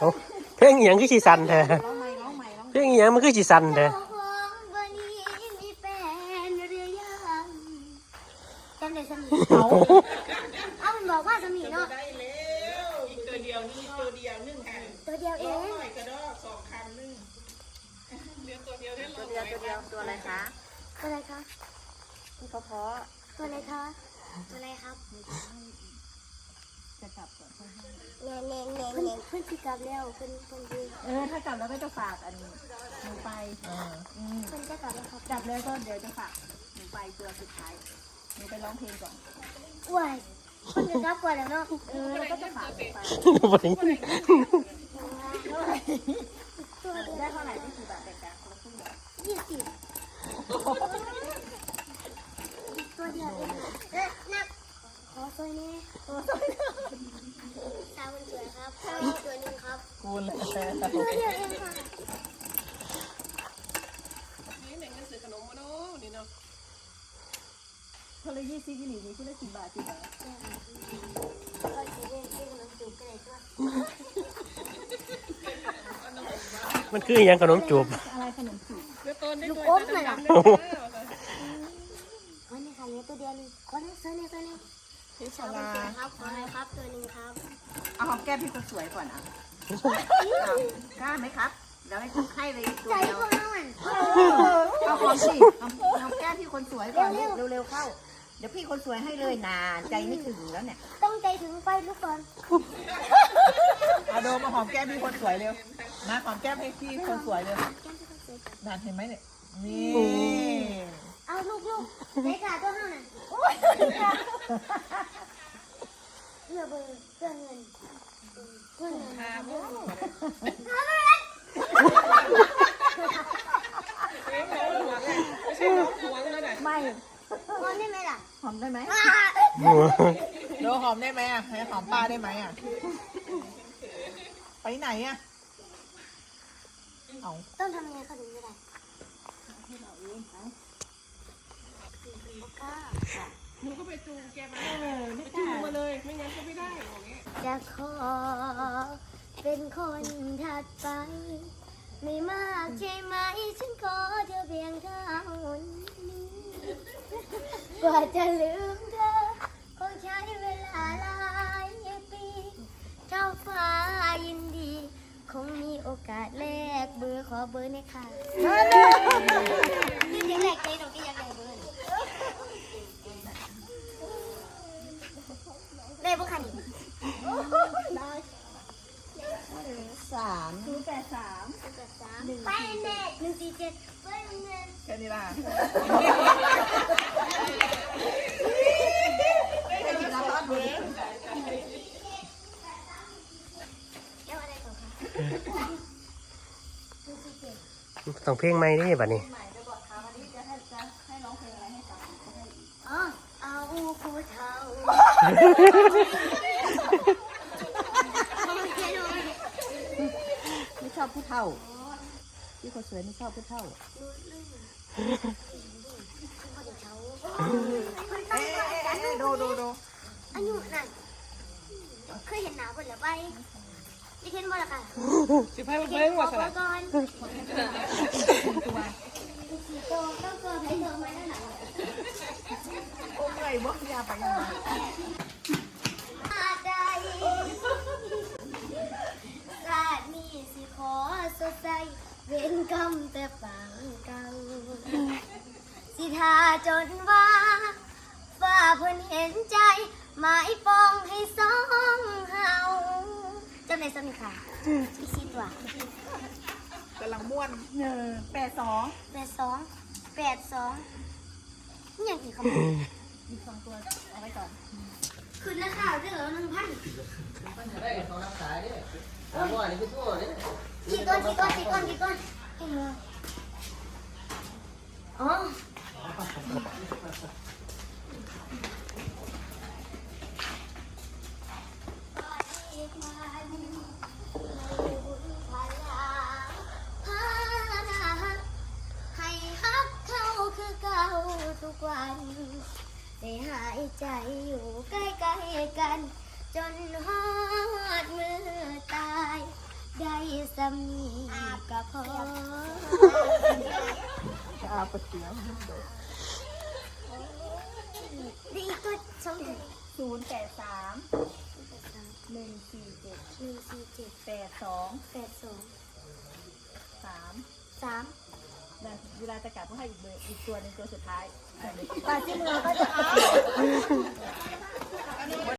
เอ้าเพลงอหย่างคือสีสันแท้ร้องใหม่ร้องใหม่ร้องเพลงอหย่างมันคือสีสันแท้เจ้าของวันนี้มีแฟนหรือยังจำได้สมีเอาเอามันบอกว่าสมีเนาะได้แล้วอีกตัวเดียวนี่ตัวเดียวนึ่งกันตัวเดียวเอร้องง หน่อยกระดอกสองคำนึ่งเดียวตัวเดียวได้ตัวเดียวตัวเดียวตัวอะไรคะตัวอะไรคะที่เขาเพาะ ตัวอะไรคะ ตัวอะไรครับจะกลับก่อน แน่แน่แน่แน่เพื่อนที่กลับแล้วเพื่อนเพื่อนที่เออถ้ากลับแล้วก็จะฝากอันหนูไปอืมเพื่อนจะกลับแล้วครับกลับแล้วก็เดี๋ยวจะฝากหนูไปตัวสุดท้ายหนูไปร้องเพลงก่อนกล้วยเพื่อนจะกลับก่อนแล้วเนาะเออแล้วก็จะฝากหนูไป บ่ได้ ตัวเดียว ได้เท่าไหร่ที่กี่บาทแตกต่างคนละครึ่งเหรอ ยี่สิบตัวเดียวเองเอ๊ะนักขอซอยนี้ตามันสวยครับข้าวอีกตัวหนึ่ง ครับกูเลยตัวเดียวเองค่ะคนละยี่สิบยี่หลีนี่คนละกี่บาทกี่บาทก็สีเล่นเล่นขนมจีบกันเลยด้วยมันคืออย่างขนมจูบอะไรขนมจีบลูกอมน่ะเหรอวันนี้ค่ะเหลือตัวเดียวนึงคนนี้ตัวนี้ตัวนี้พี่ชาวลาครับขอให้ครับตัวหนึ่งครับ เอาหอมแก้มพี่คนสวยก่อนอะ กล้าไหมครับเดี๋ยวให้ให้เลยตัวใจเดียวพวกเราอะเอาหอมสิหอมหอมแก้มพี่คนสวยก่อนลูกเร็วๆเข้า เดี๋ยวพี่คนสวยให้เลยนานใจไม่ถึงแล้วเนี่ยต้องใจถึงไฟลูกก่อนเอาโดมมาหอมแก้มพี่คนสวยเร็วมาหอมแก้มให้พี่คนสวยเร็วแก้มที่เขาสวยจังนานเห็นไหมเนี่ยนี่เอาลูกลูกใจขาตัวห้าน่ะโอ้ยเพื่อเบอร์เพื่อเงิน เพื่อเงินเพื่อเงินไม่เงินได้ไหมล่ะหอมได้ไหมอ่าโดหอมได้ไหมอะให้หอมป้าได้ไหมอะ ไปไหนอะ เอาต้องทำยังไงเขาถึงจะได้ จะขอ เป็นคนถัดไป ไม่มากใช่ไหม ฉันขอเธอเพียงเท่านี้กว่าจะลืมเธอ คงใช้เวลาหลายปีเจ้าฟ้ายินดี คงมีโอกาสแลกเบอร์ขอเบอร์หน่อยค่ะนี่เสียงแหลกใจหนูก็อยากได้เบอร์ได้ปะคะนี่ สาม ศูนย์แปดสามศู นย์แปดสามไปเน็ตหนึ่งสี่เจ็ดไปเน็ตแค่นี้ล่ะให้กินน้ำร้อนดูดิแล้วอะไรต่อคะหนึ่งสี่เจ็ดต้องเพลงใหม่นี่บัดนี้อ๋อเอาผู้เฒ่าไม่ชอบผู้เฒ่า พี่คนสวยไม่ชอบผู้เฒ่าเขาจะเฒ่าเอ๊ะเอ๊ะเอ๊ะดูดูดูอายุนั่นเคยเห็นหนาวบนหรือไปไม่เห็นบ่ล่ะค่ะสิบให้เบิ้งว่าสขอนะก่อนสี่โตต้องเกินให้เธอไหมนั่นน่ะโอ้ยบอกยาไปยังไงอาใดชาตินี้สิขอสดใส เว้นกรรมแต่ฝังกังสิทาจนว่าฝ่าเพิ่นเห็นใจ หมายปองให้สองเฮาจำในสมิค่ะพี่ชิดว่ะกำลังม่วนเนอแปดสองแปดสองแปดสองนี่ยังอีกคำมีสองตัวเอาไว้ก่อนคืนละข่าวเด้อหนึ่งพันกี่ก้อนกี่ก้อนกี่ก้อนกี่ก้อนกี่ ก้นอ๋อให้ฮักเขาคือเก่าทุกวันได้หายใจอยู่ใกล้ๆกัน จนฮอดมือ ได้สำนีก็พอเอาก๋วยเตียวดีตัวสองศูนย์แปดสามหนึ่งสี่เจ็ดหนึ่งสี่เจ็ดแปดสองแปดสองสามสามนะเวลาจะกลับก็ให้อีกเบอร์อีกตัวหนึ่งตัวสุดท้ายป่าที่เมืองก็จะเอา